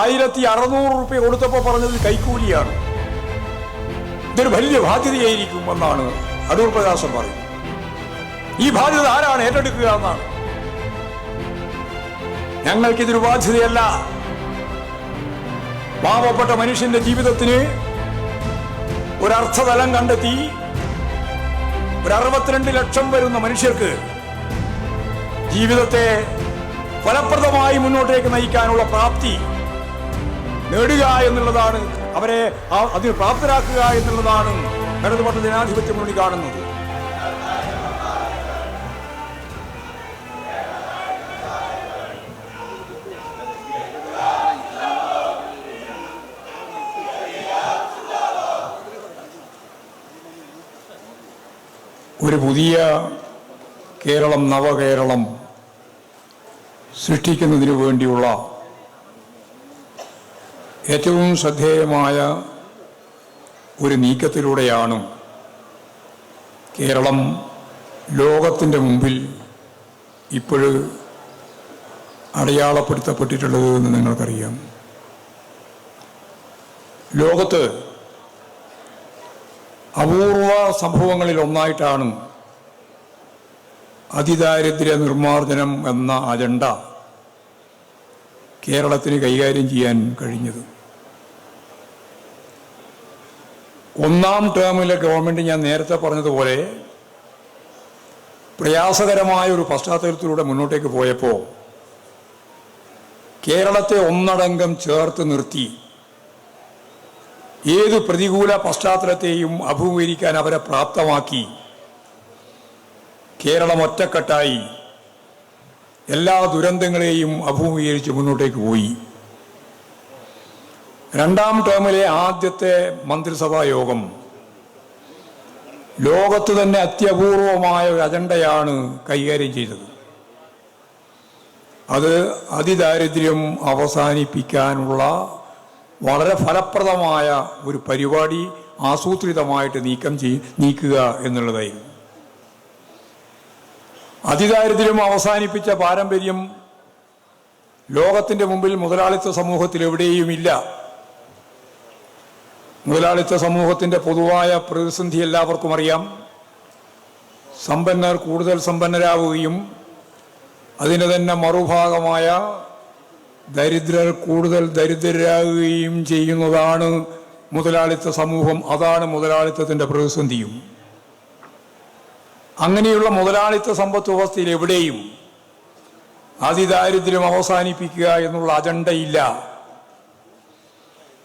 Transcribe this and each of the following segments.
ആയിരത്തി അറുന്നൂറ് റുപ്യ കൊടുത്തപ്പോൾ പറഞ്ഞത് കൈക്കൂലിയാണ്. ഇതൊരു വലിയ ബാധ്യതയായിരിക്കും എന്നാണ് അടൂർ പ്രകാശം പറയുന്നത്. ഈ ബാധ്യത ആരാണ് ഏറ്റെടുക്കുക എന്നാണ്. ഞങ്ങൾക്കിതൊരു ബാധ്യതയല്ല. പാവപ്പെട്ട മനുഷ്യന്റെ ജീവിതത്തിന് ഒരർത്ഥതലം കണ്ടെത്തി ഒരു അറുപത്തിരണ്ട് ലക്ഷം വരുന്ന മനുഷ്യർക്ക് ജീവിതത്തെ ഫലപ്രദമായി മുന്നോട്ടേക്ക് നയിക്കാനുള്ള പ്രാപ്തി നേടുക എന്നുള്ളതാണ് അവരെ അതിന് പ്രാപ്തരാക്കുക എന്നുള്ളതാണ് ഇടതുപക്ഷ ജനാധിപത്യ മുന്നണി കാണുന്നത്. ഒരു പുതിയ കേരളം നവകേരളം സൃഷ്ടിക്കുന്നതിനു വേണ്ടിയുള്ള ഏറ്റവും ശ്രദ്ധേയമായ ഒരു നീക്കത്തിലൂടെയാണ് കേരളം ലോകത്തിന്റെ മുമ്പിൽ ഇപ്പോഴ് അടയാളപ്പെടുത്തപ്പെട്ടിട്ടുള്ളത് എന്ന് നിങ്ങൾക്കറിയാം. ലോകത്ത് അപൂർവ സംഭവങ്ങളിൽ ഒന്നായിട്ടാണ് അതിദാരിദ്ര്യ നിർമ്മാർജനം എന്ന അജണ്ട കേരളത്തിന് കൈകാര്യം ചെയ്യാൻ കഴിഞ്ഞത്. ഒന്നാം ടേമിലെ ഗവൺമെന്റ് ഞാൻ നേരത്തെ പറഞ്ഞതുപോലെ പ്രയാസകരമായ ഒരു പശ്ചാത്തലത്തിലൂടെ മുന്നോട്ടേക്ക് പോയപ്പോൾ കേരളത്തെ ഒന്നടങ്കം ചേർത്ത് നിർത്തി ഏത് പ്രതികൂല പശ്ചാത്തലത്തെയും അഭിമുഖീകരിക്കാൻ അവരെ പ്രാപ്തമാക്കി കേരളം ഒറ്റക്കെട്ടായി എല്ലാ ദുരന്തങ്ങളെയും അഭിമുഖീകരിച്ച് മുന്നോട്ടേക്ക് പോയി. രണ്ടാം ടേമിലെ ആദ്യത്തെ മന്ത്രിസഭാ യോഗം ലോകത്ത് തന്നെ അത്യപൂർവമായ ഒരു അജണ്ടയാണ് കൈകാര്യം ചെയ്തത്. അത് അതിദാരിദ്ര്യം അവസാനിപ്പിക്കാനുള്ള വളരെ ഫലപ്രദമായ ഒരു പരിപാടി ആസൂത്രിതമായിട്ട് നീക്കം ചെയ് നീക്കുക എന്നുള്ളതായിരുന്നു. അതിദാരിദ്ര്യം അവസാനിപ്പിച്ച പാരമ്പര്യം ലോകത്തിന്റെ മുമ്പിൽ മുതലാളിത്ത സമൂഹത്തിൽ എവിടെയും ഇല്ല മുതലാളിത്ത സമൂഹത്തിന്റെ പൊതുവായ പ്രതിസന്ധി എല്ലാവർക്കും അറിയാം. സമ്പന്നർ കൂടുതൽ സമ്പന്നരാവുകയും അതിന് തന്നെ മറുഭാഗമായ ദരിദ്രർ കൂടുതൽ ദരിദ്രരാകുകയും ചെയ്യുന്നതാണ് മുതലാളിത്ത സമൂഹം. അതാണ് മുതലാളിത്തത്തിന്റെ പ്രതിസന്ധിയും. അങ്ങനെയുള്ള മുതലാളിത്ത സമ്പത്ത് വ്യവസ്ഥയിൽ എവിടെയും അതിദാരിദ്ര്യം അവസാനിപ്പിക്കുക എന്നുള്ള അജണ്ടയില്ല.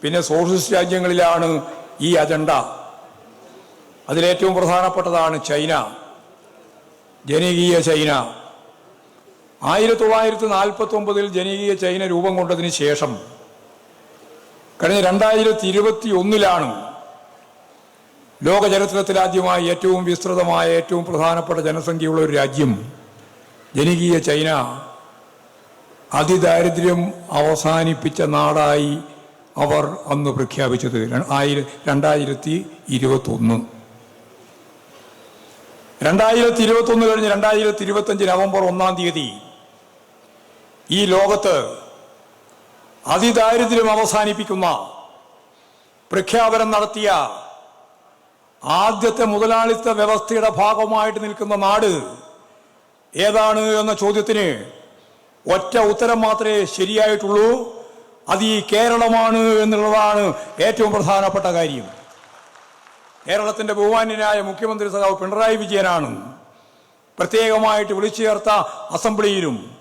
പിന്നെ സോഷ്യലിസ്റ്റ് രാജ്യങ്ങളിലാണ് ഈ അജണ്ട. അതിലേറ്റവും പ്രധാനപ്പെട്ടതാണ് ചൈന. ജനകീയ ചൈന. ആയിരത്തി തൊള്ളായിരത്തി നാൽപ്പത്തി ഒമ്പതിൽ ജനകീയ ചൈന രൂപം കൊണ്ടതിന് ശേഷം കഴിഞ്ഞ രണ്ടായിരത്തി ഇരുപത്തി ഒന്നിലാണ് ലോക ചരിത്രത്തിലാദ്യമായി ഏറ്റവും വിസ്തൃതമായ ഏറ്റവും പ്രധാനപ്പെട്ട ജനസംഖ്യയുള്ള ഒരു രാജ്യം ജനകീയ ചൈന. അതിദാരിദ്ര്യം അവസാനിപ്പിച്ച നാടായി അവർ അന്ന് പ്രഖ്യാപിച്ചത് ആയിര രണ്ടായിരത്തി ഇരുപത്തി ഒന്ന് രണ്ടായിരത്തി ഇരുപത്തി ഒന്ന് കഴിഞ്ഞ് രണ്ടായിരത്തി ഇരുപത്തി അഞ്ച് നവംബർ ഒന്നാം തീയതി ഈ ലോകത്ത് അതിദാരിദ്ര്യം അവസാനിപ്പിക്കുന്ന പ്രഖ്യാപനം നടത്തിയ ആദ്യത്തെ മുതലാളിത്ത വ്യവസ്ഥയുടെ ഭാഗമായിട്ട് നിൽക്കുന്ന നാട് ഏതാണ് എന്ന ചോദ്യത്തിന് ഒറ്റ ഉത്തരം മാത്രമേ ശരിയായിട്ടുള്ളൂ. അത് ഈ കേരളമാണ് എന്നുള്ളതാണ് ഏറ്റവും പ്രധാനപ്പെട്ട കാര്യം. കേരളത്തിന്റെ ബഹുമാന്യനായ മുഖ്യമന്ത്രി സഖാവ് പിണറായി വിജയനാണ് പ്രത്യേകമായിട്ട് വിളിച്ചു ചേർത്ത അസംബ്ലിയിലും.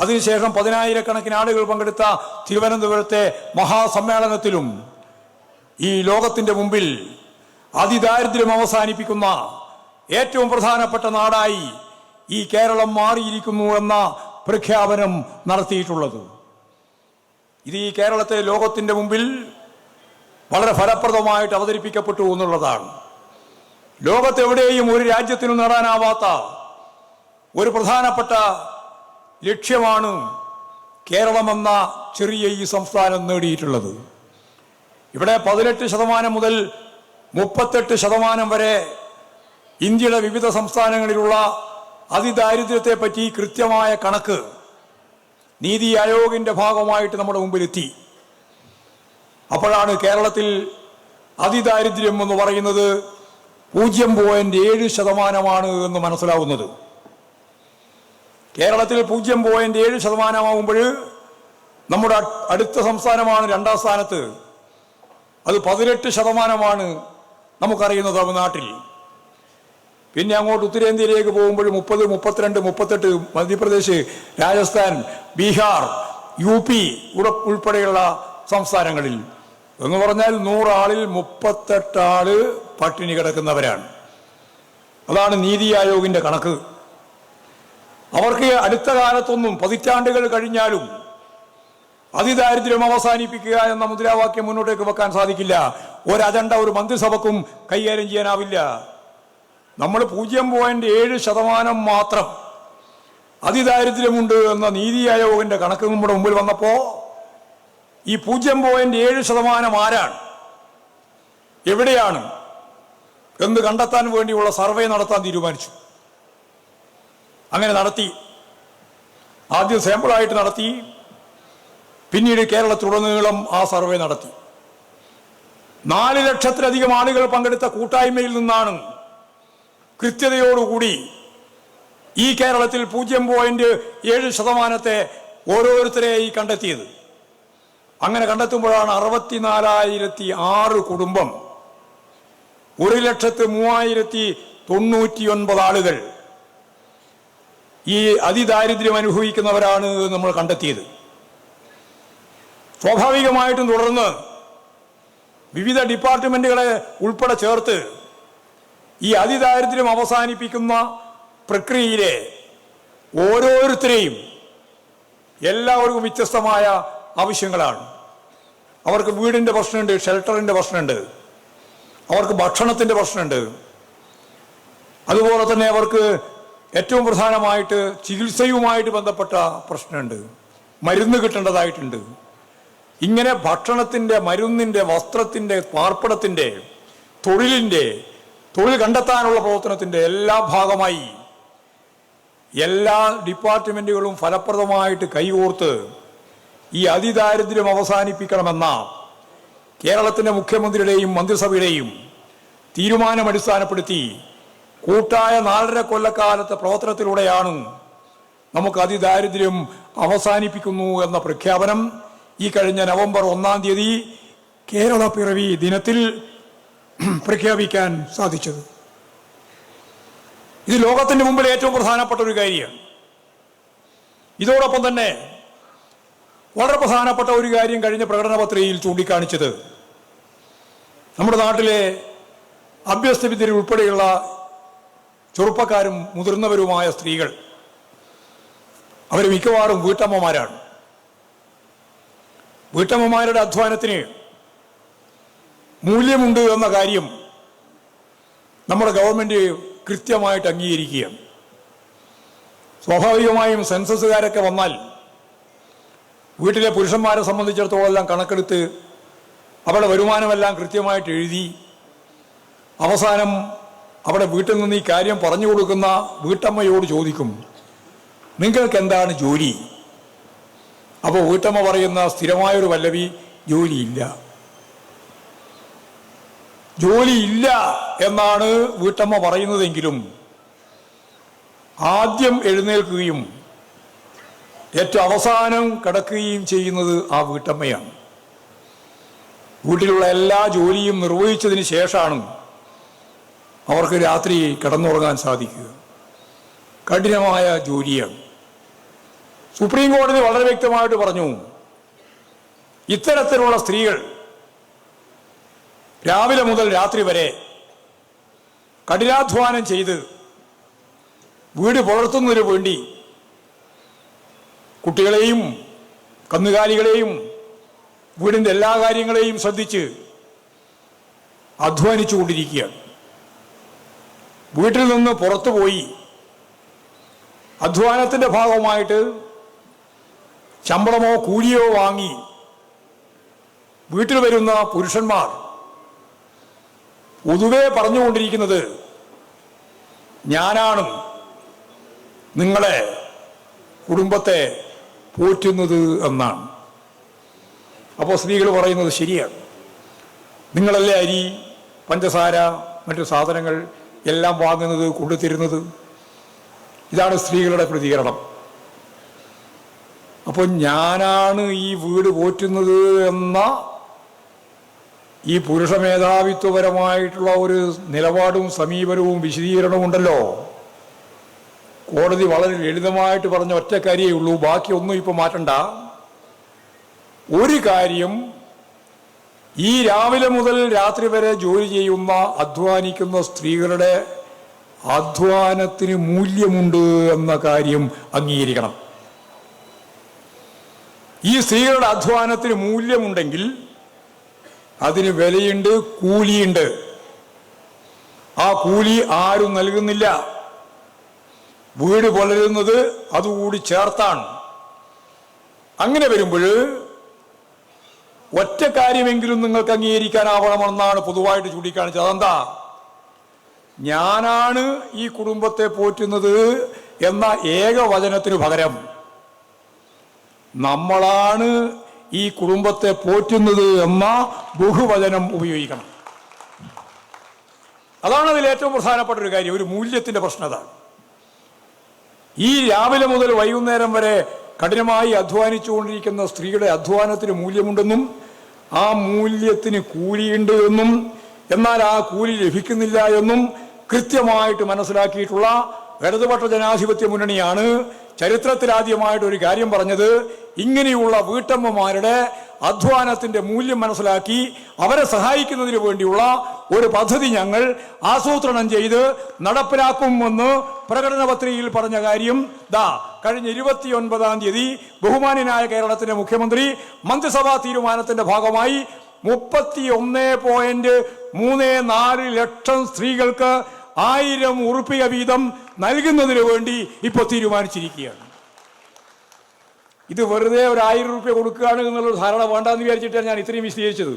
അതിനുശേഷം പതിനായിരക്കണക്കിന് ആളുകൾ പങ്കെടുത്ത തിരുവനന്തപുരത്തെ മഹാസമ്മേളനത്തിലും ഈ ലോകത്തിന്റെ മുമ്പിൽ അതിദാരിദ്ര്യം അവസാനിപ്പിക്കുന്ന ഏറ്റവും പ്രധാനപ്പെട്ട നാടായി ഈ കേരളം മാറിയിരിക്കുന്നു എന്ന പ്രഖ്യാപനം നടത്തിയിട്ടുള്ളത്. ഇത് ഈ കേരളത്തെ ലോകത്തിന്റെ മുമ്പിൽ വളരെ ഫലപ്രദമായിട്ട് അവതരിപ്പിക്കപ്പെട്ടു എന്നുള്ളതാണ്. ലോകത്തെവിടെയും ഒരു രാജ്യത്തിനും നേടാനാവാത്ത ഒരു പ്രധാനപ്പെട്ട ലക്ഷ്യമാണ് കേരളമെന്ന ചെറിയ ഈ സംസ്ഥാനം നേടിയിട്ടുള്ളത്. ഇവിടെ പതിനെട്ട് ശതമാനം മുതൽ മുപ്പത്തെട്ട് ശതമാനം വരെ ഇന്ത്യയുടെ വിവിധ സംസ്ഥാനങ്ങളിലുള്ള അതിദാരിദ്ര്യത്തെ പറ്റി കൃത്യമായ കണക്ക് നീതി ആയോഗിന്റെ ഭാഗമായിട്ട് നമ്മുടെ മുമ്പിലെത്തി. അപ്പോഴാണ് കേരളത്തിൽ അതിദാരിദ്ര്യം എന്ന് പറയുന്നത് പൂജ്യം പോയിന്റ് ഏഴ് ശതമാനമാണ് എന്ന് മനസ്സിലാവുന്നത്. കേരളത്തിൽ പൂജ്യം പോയിന്റ് ഏഴ് ശതമാനമാകുമ്പോൾ നമ്മുടെ അടുത്ത സംസ്ഥാനമാണ് രണ്ടാം സ്ഥാനത്ത്. അത് പതിനെട്ട് ശതമാനമാണ് നമുക്കറിയുന്നത് തമിഴ്നാട്ടിൽ. പിന്നെ അങ്ങോട്ട് ഉത്തരേന്ത്യയിലേക്ക് പോകുമ്പോൾ മുപ്പത് മുപ്പത്തിരണ്ട് മുപ്പത്തെട്ട് മധ്യപ്രദേശ് രാജസ്ഥാൻ ബീഹാർ യു പി ഉൾപ്പെടെയുള്ള സംസ്ഥാനങ്ങളിൽ. എന്ന് പറഞ്ഞാൽ നൂറാളിൽ മുപ്പത്തെട്ടാൾ പട്ടിണി കിടക്കുന്നവരാണ്. അതാണ് നീതി ആയോഗിന്റെ കണക്ക്. അവർക്ക് അടുത്ത കാലത്തൊന്നും പതിറ്റാണ്ടുകൾ കഴിഞ്ഞാലും അതിദാരിദ്ര്യം അവസാനിപ്പിക്കുക എന്ന മുദ്രാവാക്യം മുന്നോട്ടേക്ക് വെക്കാൻ സാധിക്കില്ല. ഒരു അജണ്ട ഒരു മന്ത്രിസഭക്കും കൈകാര്യം ചെയ്യാനാവില്ല. നമ്മൾ പൂജ്യം പോയിന്റ് ഏഴ് ശതമാനം മാത്രം അതിദാരിദ്ര്യമുണ്ട് എന്ന നീതി ആയോഗിന്റെ കണക്ക് നമ്മുടെ മുമ്പിൽ വന്നപ്പോ ഈ പൂജ്യം പോയിന്റ് ഏഴ് ശതമാനം ആരാണ്? എവിടെയാണ്? എന്ന് കണ്ടെത്താൻ വേണ്ടിയുള്ള സർവേ നടത്താൻ തീരുമാനിച്ചു. അങ്ങനെ നടത്തി. ആദ്യം സാമ്പിളായിട്ട് നടത്തി. പിന്നീട് കേരളത്തിലുടനീളം ആ സർവേ നടത്തി. നാല് ലക്ഷത്തിലധികം ആളുകൾ പങ്കെടുത്ത കൂട്ടായ്മയിൽ നിന്നാണ് കൃത്യതയോടുകൂടി ഈ കേരളത്തിൽ പൂജ്യം പോയിന്റ് ഏഴ് ശതമാനത്തെ ഓരോരുത്തരെയായി കണ്ടെത്തിയത്. അങ്ങനെ കണ്ടെത്തുമ്പോഴാണ് അറുപത്തിനാലായിരത്തി ആറ് കുടുംബം ഒരു ലക്ഷത്ത് മൂവായിരത്തി തൊണ്ണൂറ്റി ഒൻപത് ആളുകൾ ഈ അതിദാരിദ്ര്യം അനുഭവിക്കുന്നവരാണ് നമ്മൾ കണ്ടെത്തിയത്. സ്വാഭാവികമായിട്ടും തുടർന്ന് വിവിധ ഡിപ്പാർട്ട്മെന്റുകളെ ഉൾപ്പെടെ ചേർത്ത് ഈ അതിദാരിദ്ര്യം അവസാനിപ്പിക്കുന്ന പ്രക്രിയയിലെ ഓരോരുത്തരെയും എല്ലാവർക്കും വ്യത്യസ്തമായ ആവശ്യങ്ങളാണ്. അവർക്ക് വീടിന്റെ പ്രശ്നമുണ്ട് ഷെൽട്ടറിന്റെ പ്രശ്നമുണ്ട് അവർക്ക് ഭക്ഷണത്തിന്റെ പ്രശ്നമുണ്ട്. അതുപോലെ തന്നെ അവർക്ക് ഏറ്റവും പ്രധാനമായിട്ട് ചികിത്സയുമായിട്ട് ബന്ധപ്പെട്ട പ്രശ്നമുണ്ട്. മരുന്ന് കിട്ടേണ്ടതായിട്ടുണ്ട്. ഇങ്ങനെ ഭക്ഷണത്തിന്റെ മരുന്നിന്റെ വസ്ത്രത്തിന്റെ പാർപ്പിടത്തിന്റെ തൊഴിലിന്റെ തൊഴിൽ കണ്ടെത്താനുള്ള പ്രവർത്തനത്തിന്റെ എല്ലാ ഭാഗമായി എല്ലാ ഡിപ്പാർട്ട്മെന്റുകളും ഫലപ്രദമായിട്ട് കൈകോർത്ത് ഈ അതിദാരിദ്ര്യം അവസാനിപ്പിക്കണമെന്ന കേരളത്തിന്റെ മുഖ്യമന്ത്രിയുടെയും മന്ത്രിസഭയുടെയും തീരുമാനം അടിസ്ഥാനപ്പെടുത്തി കൂട്ടായ നാലര കൊല്ലക്കാലത്തെ പ്രവർത്തനത്തിലൂടെയാണ് നമുക്ക് അതിദാരിദ്ര്യം അവസാനിപ്പിക്കുന്നു എന്ന പ്രഖ്യാപനം ഈ കഴിഞ്ഞ നവംബർ ഒന്നാം തീയതി കേരള പിറവി ദിനത്തിൽ പ്രഖ്യാപിക്കാൻ സാധിച്ചത്. ഇത് ലോകത്തിന്റെ മുമ്പിൽ ഏറ്റവും പ്രധാനപ്പെട്ട ഒരു കാര്യമാണ്. ഇതോടൊപ്പം തന്നെ വളരെ പ്രധാനപ്പെട്ട ഒരു കാര്യം കഴിഞ്ഞ പ്രകടന പത്രികയിൽ ചൂണ്ടിക്കാണിച്ചത്. നമ്മുടെ നാട്ടിലെ അഭ്യസ്തവിദ്യർ ഉൾപ്പെടെയുള്ള ചെറുപ്പക്കാരും മുതിർന്നവരുമായ സ്ത്രീകൾ. അവർ മിക്കവാറും വീട്ടമ്മമാരാണ്. വീട്ടമ്മമാരുടെ അധ്വാനത്തിന് മൂല്യമുണ്ട് എന്ന കാര്യം നമ്മുടെ ഗവൺമെന്റ് കൃത്യമായിട്ട് അംഗീകരിക്കുകയാണ്. സ്വാഭാവികമായും സെൻസസുകാരൊക്കെ വന്നാൽ വീട്ടിലെ പുരുഷന്മാരെ സംബന്ധിച്ചിടത്തോളം എല്ലാം കണക്കെടുത്ത് അവരുടെ വരുമാനമെല്ലാം കൃത്യമായിട്ട് എഴുതി അവസാനം അവിടെ വീട്ടിൽ നിന്ന് ഈ കാര്യം പറഞ്ഞു കൊടുക്കുന്ന വീട്ടമ്മയോട് ചോദിക്കും നിങ്ങൾക്ക് എന്താണ് ജോലി? അപ്പോൾ വീട്ടമ്മ പറയുന്ന സ്ഥിരമായൊരു വല്ലവി ജോലിയില്ല. ജോലിയില്ല എന്നാണ് വീട്ടമ്മ പറയുന്നതെങ്കിലും ആദ്യം എഴുന്നേൽക്കുകയും ഏറ്റവും അവസാനം കിടക്കുകയും ചെയ്യുന്നത് ആ വീട്ടമ്മയാണ് വീട്ടിലുള്ള എല്ലാ ജോലിയും നിർവഹിച്ചതിന് ശേഷമാണ് അവർക്ക് രാത്രി കിടന്നുറങ്ങാൻ സാധിക്കുക. കഠിനമായ ജോലിയാണ്. സുപ്രീം കോടതി വളരെ വ്യക്തമായിട്ട് പറഞ്ഞു ഇത്തരത്തിലുള്ള സ്ത്രീകൾ രാവിലെ മുതൽ രാത്രി വരെ കഠിനാധ്വാനം ചെയ്ത് വീട് പുലർത്തുന്നതിന് വേണ്ടി കുട്ടികളെയും കന്നുകാലികളെയും വീടിന്റെ എല്ലാ കാര്യങ്ങളെയും ശ്രദ്ധിച്ച് അധ്വാനിച്ചുകൊണ്ടിരിക്കുകയാണ് വീട്ടിൽ നിന്ന് പുറത്തുപോയി അധ്വാനത്തിന്റെ ഭാഗമായിട്ട് ശമ്പളമോ കൂലിയോ വാങ്ങി വീട്ടിൽ വരുന്ന പുരുഷന്മാർ പൊതുവെ പറഞ്ഞുകൊണ്ടിരിക്കുന്നത് ഞാനാണ് നിങ്ങളെ കുടുംബത്തെ പോറ്റുന്നത് എന്നാണ്. അപ്പോൾ സ്ത്രീകൾ പറയുന്നത് ശരിയാണ്. നിങ്ങളല്ലേ അരി പഞ്ചസാര മറ്റു സാധനങ്ങൾ എല്ലാം വാങ്ങുന്നത് കൊണ്ടുതരുന്നത്? ഇതാണ് സ്ത്രീകളുടെ പ്രതികരണം. അപ്പോൾ ഞാനാണ് ഈ വീട് പോറ്റുന്നത് എന്ന ഈ പുരുഷ മേധാവിത്വപരമായിട്ടുള്ള ഒരു നിലപാടും സമീപനവും വിശദീകരണവും ഉണ്ടല്ലോ. കോടതി വളരെ ലളിതമായിട്ട് പറഞ്ഞ ഒറ്റ കാര്യമേ ഉള്ളൂ. ബാക്കിയൊന്നും ഇപ്പൊ മാറ്റണ്ട. ഒരു കാര്യം ഈ രാവിലെ മുതൽ രാത്രി വരെ ജോലി ചെയ്യുന്ന അധ്വാനിക്കുന്ന സ്ത്രീകളുടെ അധ്വാനത്തിന് മൂല്യമുണ്ട് എന്ന കാര്യം അംഗീകരിക്കണം. ഈ സ്ത്രീകളുടെ അധ്വാനത്തിന് മൂല്യമുണ്ടെങ്കിൽ അതിന് വിലയുണ്ട് കൂലിയുണ്ട്. ആ കൂലി ആരും നൽകുന്നില്ല. വീട് പുലരുന്നത് അതുകൂടി ചേർത്താണ്. അങ്ങനെ വരുമ്പോൾ ഒറ്റ കാര്യമെങ്കിലും നിങ്ങൾക്ക് അംഗീകരിക്കാനാവണമെന്നാണ് പൊതുവായിട്ട് ചൂണ്ടിക്കാണിച്ചത്. അതെന്താ? ഞാനാണ് ഈ കുടുംബത്തെ പോറ്റുന്നത് എന്ന ഏകവചനത്തിനു പകരം നമ്മളാണ് ഈ കുടുംബത്തെ പോറ്റുന്നത് എന്ന ബഹുവചനം ഉപയോഗിക്കണം. അതാണ് അതിൽ ഏറ്റവും പ്രധാനപ്പെട്ട ഒരു കാര്യം. ഒരു മൂല്യത്തിന്റെ പ്രശ്നം അതാണ്. ഈ രാവിലെ മുതൽ വൈകുന്നേരം വരെ കഠിനമായി അധ്വാനിച്ചുകൊണ്ടിരിക്കുന്ന സ്ത്രീയുടെ അധ്വാനത്തിന് മൂല്യമുണ്ടെന്നും ആ മൂല്യത്തിന് കൂലിയുണ്ട് എന്നും എന്നാൽ ആ കൂലി ലഭിക്കുന്നില്ല എന്നും കൃത്യമായിട്ട് മനസ്സിലാക്കിയിട്ടുള്ള ഇടതുപക്ഷ ജനാധിപത്യ മുന്നണിയാണ് ചരിത്രത്തിലാദ്യമായിട്ട് ഒരു കാര്യം പറഞ്ഞത് ഇങ്ങനെയുള്ള വീട്ടമ്മമാരുടെ അധ്വാനത്തിന്റെ മൂല്യം മനസ്സിലാക്കി അവരെ സഹായിക്കുന്നതിന് വേണ്ടിയുള്ള ഒരു പദ്ധതി ഞങ്ങൾ ആസൂത്രണം ചെയ്ത് നടപ്പിലാക്കുമെന്ന് പ്രകടന പത്രികയിൽ പറഞ്ഞ കാര്യം ദാ കഴിഞ്ഞ ഇരുപത്തിയൊൻപതാം തീയതി ബഹുമാന്യനായ കേരളത്തിന്റെ മുഖ്യമന്ത്രി മന്ത്രിസഭാ തീരുമാനത്തിന്റെ ഭാഗമായി മുപ്പത്തി ഒന്ന് പോയിന്റ് മൂന്ന് നാല് ലക്ഷം സ്ത്രീകൾക്ക് ആയിരം ഉറുപ്പിക വീതം നൽകുന്നതിന് വേണ്ടി ഇപ്പോൾ തീരുമാനിച്ചിരിക്കുകയാണ്. ഇത് വെറുതെ ഒരു ആയിരം റുപ്യ കൊടുക്കുകയാണ് എന്നുള്ള ധാരണ വേണ്ടെന്ന് വിചാരിച്ചിട്ടാണ് ഞാൻ ഇത്രയും വിശദീകരിച്ചത്.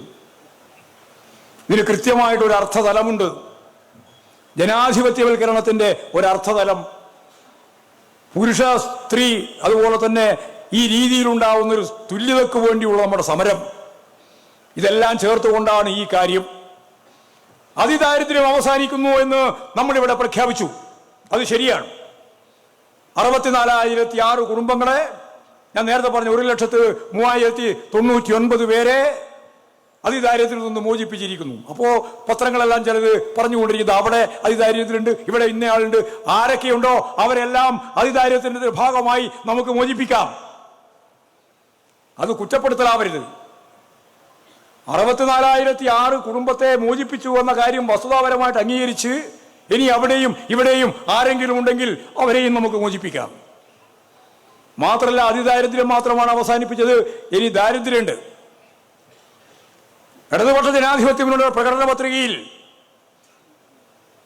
ഇതിന് കൃത്യമായിട്ട് ഒരു അർത്ഥതലമുണ്ട്. ജനാധിപത്യവൽക്കരണത്തിന്റെ ഒരർത്ഥതലം പുരുഷ സ്ത്രീ അതുപോലെ തന്നെ ഈ രീതിയിലുണ്ടാവുന്നൊരു തുല്യതയ്ക്ക് വേണ്ടിയുള്ള നമ്മുടെ സമരം. ഇതെല്ലാം ചേർത്തുകൊണ്ടാണ് ഈ കാര്യം. അതിദാരിദ്ര്യം അവസാനിക്കുന്നു എന്ന് നമ്മളിവിടെ പ്രഖ്യാപിച്ചു. അത് ശരിയാണ്. അറുപത്തിനാലായിരത്തി ആറ് കുടുംബങ്ങളെ ഞാൻ നേരത്തെ പറഞ്ഞ ഒരു ലക്ഷത്ത് മൂവായിരത്തി തൊണ്ണൂറ്റി ഒൻപത് പേരെ അതിദാരിദ്ര്യത്തിൽ നിന്ന് മോചിപ്പിച്ചിരിക്കുന്നു. അപ്പോ പത്രങ്ങളെല്ലാം ചിലത് പറഞ്ഞുകൊണ്ടിരിക്കുന്നത് അവിടെ അതിദാരിദ്ര്യത്തിലുണ്ട് ഇവിടെ ഇന്നയാളുണ്ട്. ആരൊക്കെയുണ്ടോ അവരെല്ലാം അതിദാരിദ്ര്യത്തിന്റെ ഭാഗമായി നമുക്ക് മോചിപ്പിക്കാം. അത് കുറ്റപ്പെടുത്തലാവരുത്. അറുപത്തിനാലായിരത്തി ആറ് കുടുംബത്തെ മോചിപ്പിച്ചു എന്ന കാര്യം വസ്തുതാപരമായിട്ട് അംഗീകരിച്ച് ഇനി അവിടെയും ഇവിടെയും ആരെങ്കിലും ഉണ്ടെങ്കിൽ അവരെയും നമുക്ക് മോചിപ്പിക്കാം. മാത്രമല്ല അതിദാരിദ്ര്യം മാത്രമാണ് അവസാനിപ്പിച്ചത്. ഇനി ദാരിദ്ര്യമുണ്ട്. ഇടതുപക്ഷ ജനാധിപത്യ പ്രകടന പത്രികയിൽ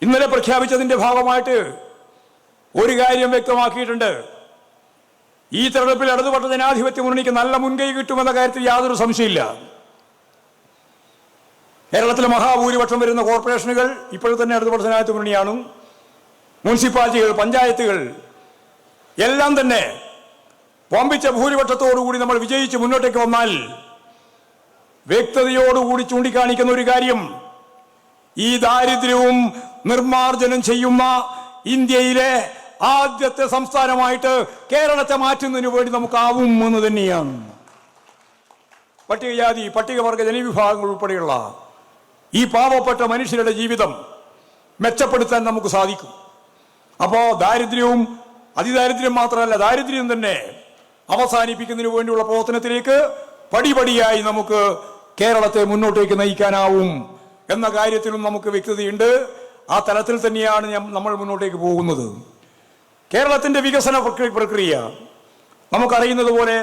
ഇന്നലെ പ്രഖ്യാപിച്ചതിന്റെ ഭാഗമായിട്ട് ഒരു കാര്യം വ്യക്തമാക്കിയിട്ടുണ്ട്. ഈ തെരഞ്ഞെടുപ്പിൽ ഇടതുപക്ഷ ജനാധിപത്യ മുന്നണിക്ക് നല്ല മുൻകൈ കിട്ടുമെന്ന കാര്യത്തിൽ യാതൊരു സംശയമില്ല കേരളത്തിലെ മഹാഭൂരിപക്ഷം വരുന്ന കോർപ്പറേഷനുകൾ ഇപ്പോഴും തന്നെ ഇടതുപക്ഷ ജനാധിപത്യ മുന്നണിയാണ്. മുനിസിപ്പാലിറ്റികൾ പഞ്ചായത്തുകൾ എല്ലാം തന്നെ വമ്പിച്ച ഭൂരിപക്ഷത്തോടുകൂടി നമ്മൾ വിജയിച്ച് മുന്നോട്ടേക്ക് വന്നാൽ വ്യക്തതയോടുകൂടി ചൂണ്ടിക്കാണിക്കുന്ന ഒരു കാര്യം ഈ ദാരിദ്ര്യവും നിർമാർജനം ചെയ്യുന്ന ഇന്ത്യയിലെ ആദ്യത്തെ സംസ്ഥാനമായിട്ട് കേരളത്തെ മാറ്റുന്നതിന് വേണ്ടി നമുക്കാവും എന്ന് തന്നെയാണ്. പട്ടികജാതി പട്ടികവർഗ ജനവിഭാഗങ്ങൾ ഉൾപ്പെടെയുള്ള ഈ പാവപ്പെട്ട മനുഷ്യരുടെ ജീവിതം മെച്ചപ്പെടുത്താൻ നമുക്ക് സാധിക്കും. അപ്പോൾ ദാരിദ്ര്യവും അതിദാരിദ്ര്യം മാത്രമല്ല ദാരിദ്ര്യം തന്നെ അവസാനിപ്പിക്കുന്നതിന് വേണ്ടിയുള്ള പ്രവർത്തനത്തിലേക്ക് പടിപടിയായി നമുക്ക് കേരളത്തെ മുന്നോട്ടേക്ക് നയിക്കാനാവും എന്ന കാര്യത്തിലും നമുക്ക് വ്യക്തതയുണ്ട്. ആ തലത്തിൽ തന്നെയാണ് നമ്മൾ മുന്നോട്ടേക്ക് പോകുന്നത്. കേരളത്തിന്റെ വികസന പ്രക്രിയ നമുക്കറിയുന്നത് പോലെ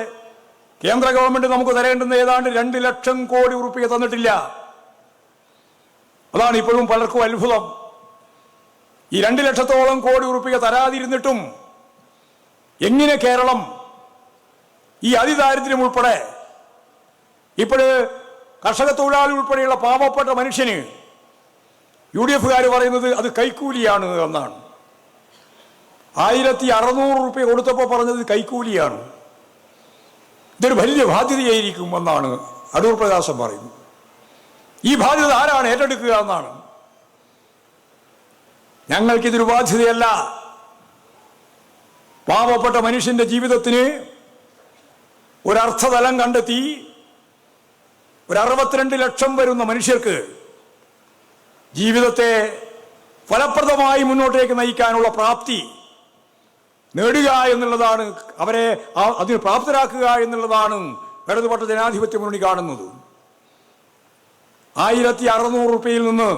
കേന്ദ്ര ഗവൺമെന്റ് നമുക്ക് തരേണ്ടുന്ന ഏതാണ്ട് രണ്ട് ലക്ഷം കോടി ഉറുപ്പിക തന്നിട്ടില്ല. അതാണ് ഇപ്പോഴും പലർക്കും അത്ഭുതം. ഈ രണ്ട് ലക്ഷത്തോളം കോടി ഉറുപ്പിക തരാതിരുന്നിട്ടും എങ്ങനെ കേരളം ഈ അതിദാരിദ്ര്യം ഉൾപ്പെടെ ഇപ്പോഴ് കർഷക തൊഴിലാളി ഉൾപ്പെടെയുള്ള പാവപ്പെട്ട മനുഷ്യന് യു ഡി എഫുകാർ പറയുന്നത് അത് കൈക്കൂലിയാണ് എന്നാണ്. ആയിരത്തി അറുന്നൂറ് റുപ്യ കൊടുത്തപ്പോൾ പറഞ്ഞത് കൈക്കൂലിയാണ്. ഇതൊരു വലിയ ബാധ്യതയായിരിക്കും എന്നാണ് അടൂർ പ്രകാശം പറയുന്നു ഈ ബാധ്യത ആരാണ് ഏറ്റെടുക്കുക എന്നാണ്. ഞങ്ങൾക്കിതൊരു ബാധ്യതയല്ല. പാവപ്പെട്ട മനുഷ്യന്റെ ജീവിതത്തിന് ഒരർത്ഥതലം കണ്ടെത്തി ഒരു അറുപത്തിരണ്ട് ലക്ഷം വരുന്ന മനുഷ്യർക്ക് ജീവിതത്തെ ഫലപ്രദമായി മുന്നോട്ടേക്ക് നയിക്കാനുള്ള പ്രാപ്തി നേടുക എന്നുള്ളതാണ് അവരെ അതിന് പ്രാപ്തരാക്കുക എന്നുള്ളതാണ് ഇടതുപക്ഷ ജനാധിപത്യ മുന്നണി കാണുന്നത്. ആയിരത്തി അറുന്നൂറ് റുപ്യയിൽ നിന്ന്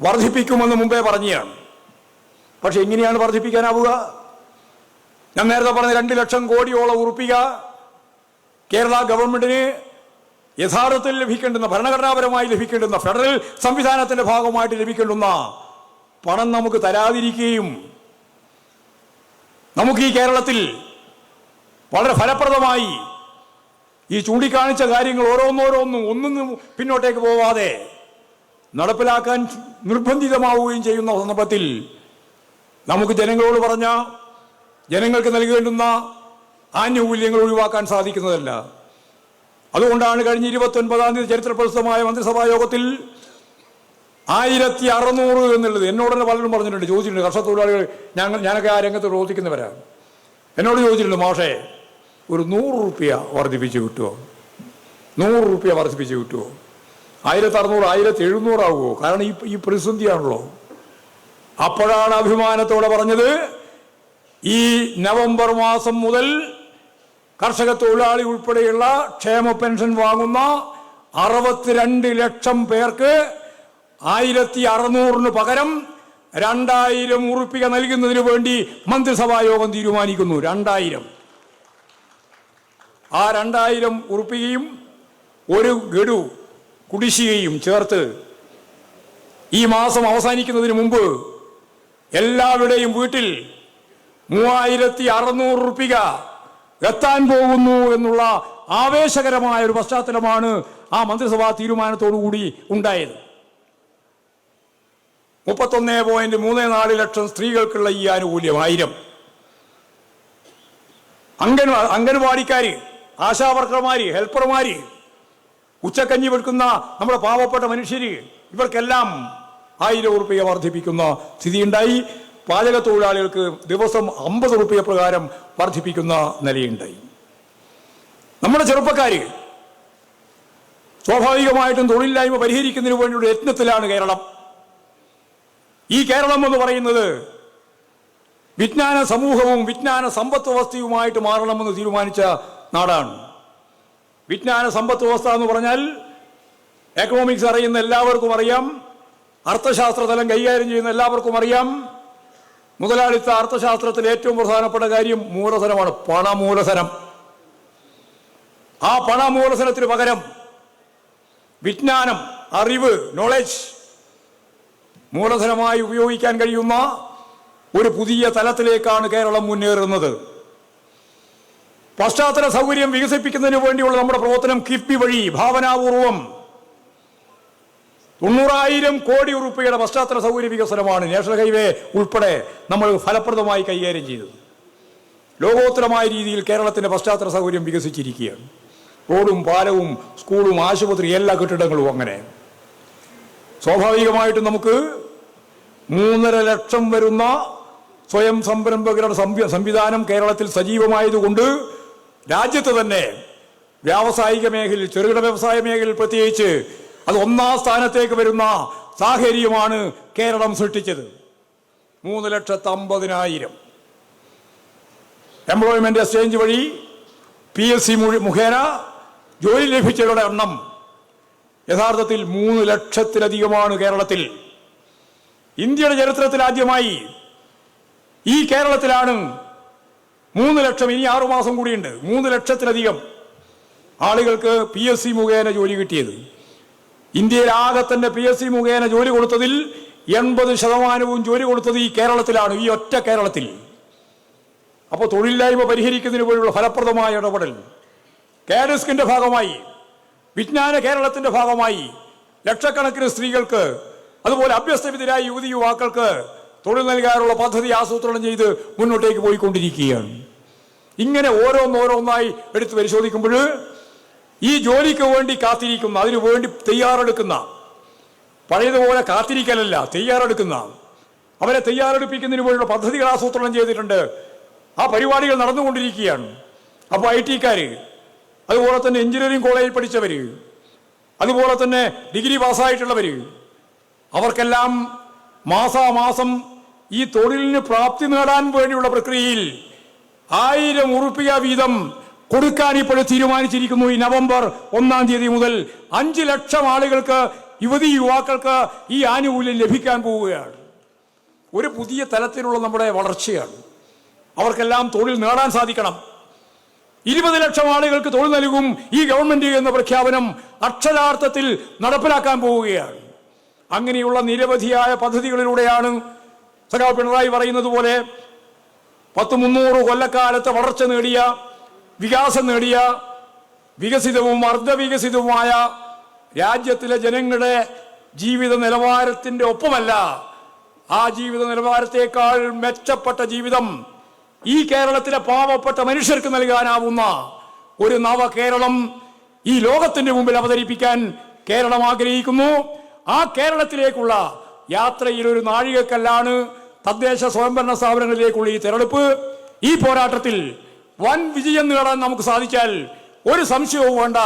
വർദ്ധിപ്പിക്കുമെന്ന് മുമ്പേ പറഞ്ഞതാണ് പക്ഷെ എങ്ങനെയാണ് വർദ്ധിപ്പിക്കാനാവുക. ഞാൻ നേരത്തെ പറഞ്ഞ രണ്ട് ലക്ഷം കോടിയോളം ഉറുപ്പിക കേരള ഗവൺമെന്റിന് യഥാർത്ഥത്തിൽ ലഭിക്കേണ്ടുന്ന ഭരണഘടനാപരമായി ലഭിക്കേണ്ടുന്ന ഫെഡറൽ സംവിധാനത്തിന്റെ ഭാഗമായിട്ട് ലഭിക്കേണ്ടുന്ന പണം നമുക്ക് തരാതിരിക്കുകയും നമുക്ക് ഈ കേരളത്തിൽ വളരെ ഫലപ്രദമായി ഈ ചൂണ്ടിക്കാണിച്ച കാര്യങ്ങൾ ഓരോന്നോരോന്നും ഒന്നും പിന്നോട്ടേക്ക് പോവാതെ നടപ്പിലാക്കാൻ നിർബന്ധിതമാവുകയും ചെയ്യുന്ന സന്ദർഭത്തിൽ നമുക്ക് ജനങ്ങളോട് പറഞ്ഞ ജനങ്ങൾക്ക് നൽകേണ്ടുന്ന ആനുകൂല്യങ്ങൾ ഒഴിവാക്കാൻ സാധിക്കുന്നതല്ല. അതുകൊണ്ടാണ് കഴിഞ്ഞ ഇരുപത്തി ഒൻപതാം തീയതി ചരിത്രപ്രസിദ്ധമായ മന്ത്രിസഭാ യോഗത്തിൽ ആയിരത്തി അറുന്നൂറ് എന്നുള്ളത് എന്നോട് തന്നെ പലരും പറഞ്ഞിട്ടുണ്ട് ചോദിച്ചിട്ടുണ്ട്. കർഷക തൊഴിലാളികൾ ഞങ്ങൾ ഞാനൊക്കെ ആ രംഗത്ത് പ്രവർത്തിക്കുന്നവരാണ്. എന്നോട് ചോദിച്ചിട്ടുണ്ട് മാഷേ ഒരു നൂറ് റുപ്യ വർദ്ധിപ്പിച്ച് കിട്ടുമോ നൂറ് റുപ്യ വർദ്ധിപ്പിച്ച് കിട്ടുമോ ആയിരത്തി അറുന്നൂറ് ആയിരത്തി എഴുന്നൂറാവുമോ കാരണം ഈ ഈ പ്രതിസന്ധിയാണല്ലോ. അപ്പോഴാണ് അഭിമാനത്തോടെ പറഞ്ഞത് ഈ നവംബർ മാസം മുതൽ കർഷക തൊഴിലാളി ഉൾപ്പെടെയുള്ള ക്ഷേമ പെൻഷൻ വാങ്ങുന്ന അറുപത്തിരണ്ട് ലക്ഷം പേർക്ക് ആയിരത്തി അറുന്നൂറിന് പകരം രണ്ടായിരം ഉറുപ്പിക നൽകുന്നതിന് വേണ്ടി മന്ത്രിസഭാ യോഗം തീരുമാനിക്കുന്നു. രണ്ടായിരം. ആ രണ്ടായിരം ഉറുപ്പികയും ഒരു ഗഡു കുടിശ്ശികയും ചേർത്ത് ഈ മാസം അവസാനിക്കുന്നതിന് മുമ്പ് എല്ലാവരുടെയും വീട്ടിൽ മൂവായിരത്തി അറുന്നൂറ് റുപ്പിക എത്താൻ പോകുന്നു എന്നുള്ള ആവേശകരമായ ഒരു പശ്ചാത്തലമാണ് ആ മന്ത്രിസഭാ തീരുമാനത്തോടുകൂടി ഉണ്ടായത്. മുപ്പത്തൊന്ന് പോയിന്റ് മൂന്ന് നാല് ലക്ഷം സ്ത്രീകൾക്കുള്ള ഈ ആനുകൂല്യം ആയിരം. അംഗൻവാ അംഗൻവാടിക്കാര് ആശാവർക്കർമാര് ഹെൽപ്പർമാര് ഉച്ചക്കഞ്ഞി വിൽക്കുന്ന നമ്മുടെ പാവപ്പെട്ട മനുഷ്യര് ഇവർക്കെല്ലാം ആയിരം ഉറുപ്പിക വർദ്ധിപ്പിക്കുന്ന സ്ഥിതിയുണ്ടായി. പാചക തൊഴിലാളികൾക്ക് ദിവസം അമ്പത് റുപ്യ പ്രകാരം വർദ്ധിപ്പിക്കുന്ന നിലയുണ്ടായി. നമ്മുടെ ചെറുപ്പക്കാര് സ്വാഭാവികമായിട്ടും തൊഴിലില്ലായ്മ പരിഹരിക്കുന്നതിന് വേണ്ടിയുള്ള യത്നത്തിലാണ് കേരളം. ഈ കേരളം എന്ന് പറയുന്നത് വിജ്ഞാന സമൂഹവും വിജ്ഞാന സമ്പത്ത് വ്യവസ്ഥയുമായിട്ട് മാറണമെന്ന് തീരുമാനിച്ച നാടാണ്. വിജ്ഞാന സമ്പത്ത് വ്യവസ്ഥ എന്ന് പറഞ്ഞാൽ എക്കണോമിക്സ് അറിയുന്ന എല്ലാവർക്കും അറിയാം അർത്ഥശാസ്ത്ര തലം കൈകാര്യം ചെയ്യുന്ന എല്ലാവർക്കും അറിയാം. മുതലാളിത്ത അർത്ഥശാസ്ത്രത്തിൽ ഏറ്റവും പ്രധാനപ്പെട്ട കാര്യം മൂലധനമാണ് പണമൂലധനം. ആ പണമൂലധനത്തിന് പകരം വിജ്ഞാനം അറിവ് നോളജ് മൂലധനമായി ഉപയോഗിക്കാൻ കഴിയുന്ന ഒരു പുതിയ തലത്തിലേക്കാണ് കേരളം മുന്നേറുന്നത്. പശ്ചാത്തല സൗകര്യം വികസിപ്പിക്കുന്നതിന് വേണ്ടിയുള്ള നമ്മുടെ പ്രവർത്തനം കിഫ്ബി വഴി ഭാവനാപൂർവം. തൊണ്ണൂറായിരം കോടി ഉറുപ്പികയുടെ പശ്ചാത്തല സൗകര്യ വികസനമാണ് നാഷണൽ ഹൈവേ ഉൾപ്പെടെ നമ്മൾ ഫലപ്രദമായി കൈകാര്യം ചെയ്തത്. ലോകോത്തരമായ രീതിയിൽ കേരളത്തിന്റെ പശ്ചാത്തല സൗകര്യം വികസിച്ചിരിക്കുകയാണ്. റോഡും പാലവും സ്കൂളും ആശുപത്രി എല്ലാ കെട്ടിടങ്ങളും അങ്ങനെ. സ്വാഭാവികമായിട്ടും നമുക്ക് മൂന്നര ലക്ഷം വരുന്ന സ്വയം സംരംഭകരുടെ സംവി- സംവിധാനം കേരളത്തിൽ സജീവമായതുകൊണ്ട് രാജ്യത്ത് തന്നെ വ്യാവസായിക മേഖലയിൽ ചെറുകിട വ്യവസായ മേഖലയിൽ പ്രത്യേകിച്ച് അത് ഒന്നാം സ്ഥാനത്തേക്ക് വരുന്ന സാഹചര്യമാണ് കേരളം സൃഷ്ടിച്ചത്. മൂന്ന് ലക്ഷത്തി അമ്പതിനായിരം. എംപ്ലോയ്മെന്റ് എക്സ്ചേഞ്ച് വഴി പി എസ് സി മുഖേന ജോലി ലഭിച്ചവരുടെ എണ്ണം യഥാർത്ഥത്തിൽ മൂന്ന് ലക്ഷത്തിലധികമാണ് കേരളത്തിൽ. ഇന്ത്യയുടെ ചരിത്രത്തിൽ ആദ്യമായി ഈ കേരളത്തിലാണ് മൂന്ന് ലക്ഷം ഇനി ആറുമാസം കൂടിയുണ്ട്. മൂന്ന് ലക്ഷത്തിലധികം ആളുകൾക്ക് പി എസ് സി മുഖേന ജോലി കിട്ടിയത്. ഇന്ത്യയിൽ ആകെ തന്നെ പി എസ് സി മുഖേന ജോലി കൊടുത്തതിൽ എൺപത് ശതമാനവും ജോലി കൊടുത്തത് ഈ കേരളത്തിലാണ് ഈ ഒറ്റ കേരളത്തിൽ. അപ്പോൾ തൊഴിലില്ലായ്മ പരിഹരിക്കുന്നതിന് പോലുള്ള ഫലപ്രദമായ ഇടപെടൽ. കാരസ്കിന്റെ ഭാഗമായി വിജ്ഞാന കേരളത്തിന്റെ ഭാഗമായി ലക്ഷക്കണക്കിന് സ്ത്രീകൾക്ക് അതുപോലെ അഭ്യസ്തവിധരായ യുവതി യുവാക്കൾക്ക് തൊഴിൽ നൽകാനുള്ള പദ്ധതി ആസൂത്രണം ചെയ്ത് മുന്നോട്ടേക്ക് പോയിക്കൊണ്ടിരിക്കുകയാണ്. ഇങ്ങനെ ഓരോന്നോരോന്നായി എടുത്ത് പരിശോധിക്കുമ്പോൾ ഈ ജോലിക്ക് വേണ്ടി കാത്തിരിക്കുന്ന അതിനു വേണ്ടി തയ്യാറെടുക്കുന്ന പഴയതുപോലെ കാത്തിരിക്കലല്ല തയ്യാറെടുക്കുന്ന അവരെ തയ്യാറെടുപ്പിക്കുന്നതിന് വേണ്ടിയുള്ള പദ്ധതികൾ ആസൂത്രണം ചെയ്തിട്ടുണ്ട്. ആ പരിപാടികൾ നടന്നുകൊണ്ടിരിക്കുകയാണ്. അപ്പോൾ ഐ ടിക്കാർ അതുപോലെ തന്നെ എഞ്ചിനീയറിംഗ് കോളേജിൽ പഠിച്ചവർ അതുപോലെ തന്നെ ഡിഗ്രി പാസ്സായിട്ടുള്ളവർ അവർക്കെല്ലാം മാസാമാസം ഈ തൊഴിലിന് പ്രാപ്തി നേടാൻ വേണ്ടിയുള്ള പ്രക്രിയയിൽ ആയിരം ഉറുപ്പിക വീതം കൊടുക്കാൻ ഇപ്പോൾ തീരുമാനിച്ചിരിക്കുന്നു. ഈ നവംബർ ഒന്നാം തീയതി മുതൽ അഞ്ച് ലക്ഷം ആളുകൾക്ക് യുവതി യുവാക്കൾക്ക് ഈ ആനുകൂല്യം ലഭിക്കാൻ പോവുകയാണ്. ഒരു പുതിയ തലത്തിലുള്ള നമ്മുടെ വളർച്ചയാണ്. അവർക്കെല്ലാം തൊഴിൽ നേടാൻ സാധിക്കണം. ഇരുപത് ലക്ഷം ആളുകൾക്ക് തൊഴിൽ നൽകും ഈ ഗവൺമെന്റ് എന്ന പ്രഖ്യാപനം അക്ഷരാർത്ഥത്തിൽ നടപ്പിലാക്കാൻ പോവുകയാണ്. അങ്ങനെയുള്ള നിരവധിയായ പദ്ധതികളിലൂടെയാണ് സഖാവ് പിണറായി പറയുന്നത് പോലെ പത്ത് മുന്നൂറ് കൊല്ലക്കാലത്ത് വളർച്ച നേടിയ വികാസം നേടിയ വികസിതവും അർദ്ധവികസിതവുമായ രാജ്യത്തിലെ ജനങ്ങളുടെ ജീവിത നിലവാരത്തിന്റെ ഒപ്പമല്ല. ആ ജീവിത നിലവാരത്തേക്കാൾ മെച്ചപ്പെട്ട ജീവിതം ഈ കേരളത്തിലെ പാവപ്പെട്ട മനുഷ്യർക്ക് നൽകാനാവുന്ന ഒരു നവ കേരളം ഈ ലോകത്തിന്റെ മുമ്പിൽ അവതരിപ്പിക്കാൻ കേരളം ആഗ്രഹിക്കുന്നു. ആ കേരളത്തിലേക്കുള്ള യാത്രയിൽ ഒരു നാഴികക്കല്ലാണ് തദ്ദേശ സ്വയംഭരണ സ്ഥാപനങ്ങളിലേക്കുള്ള ഈ തെരഞ്ഞെടുപ്പ്. ഈ പോരാട്ടത്തിൽ വൻ വിജയം നേടാൻ നമുക്ക് സാധിച്ചാൽ ഒരു സംശയവും വേണ്ട.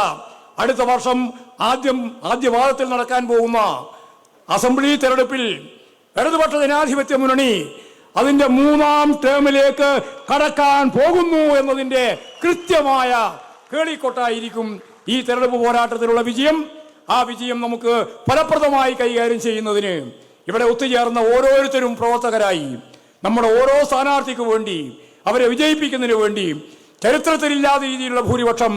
അടുത്ത വർഷം ആദ്യം ആദ്യവാദത്തിൽ നടക്കാൻ പോകുന്ന അസംബ്ലി തെരഞ്ഞെടുപ്പിൽ ഇടതുപക്ഷ ജനാധിപത്യ മുന്നണി അതിന്റെ മൂന്നാം ടേമിലേക്ക് കടക്കാൻ പോകുന്നു എന്നതിന്റെ കൃത്യമായ കേളിക്കൊട്ടായിരിക്കും ഈ തെരഞ്ഞെടുപ്പ് പോരാട്ടത്തിലുള്ള വിജയം. ആ വിജയം നമുക്ക് ഫലപ്രദമായി കൈകാര്യം ചെയ്യുന്നതിന് ഇവിടെ ഒത്തുചേർന്ന ഓരോരുത്തരും പ്രവർത്തകരായി. നമ്മുടെ ഓരോ സ്ഥാനാർത്ഥിക്ക് വേണ്ടി അവരെ വിജയിപ്പിക്കുന്നതിന് വേണ്ടി ചരിത്രത്തിലില്ലാത്ത രീതിയിലുള്ള ഭൂരിപക്ഷം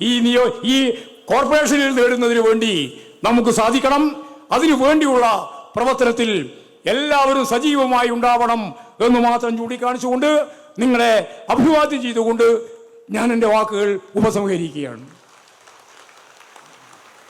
ഈ നിയോ ഈ കോർപ്പറേഷനിൽ നേടുന്നതിന് വേണ്ടി നമുക്ക് സാധിക്കണം. അതിനു വേണ്ടിയുള്ള പ്രവർത്തനത്തിൽ എല്ലാവരും സജീവമായി ഉണ്ടാവണം എന്ന് മാത്രം ചൂണ്ടിക്കാണിച്ചുകൊണ്ട് നിങ്ങളെ അഭിവാദ്യം ചെയ്തുകൊണ്ട് ഞാൻ എന്റെ വാക്കുകൾ ഉപസംഹരിക്കുകയാണ്.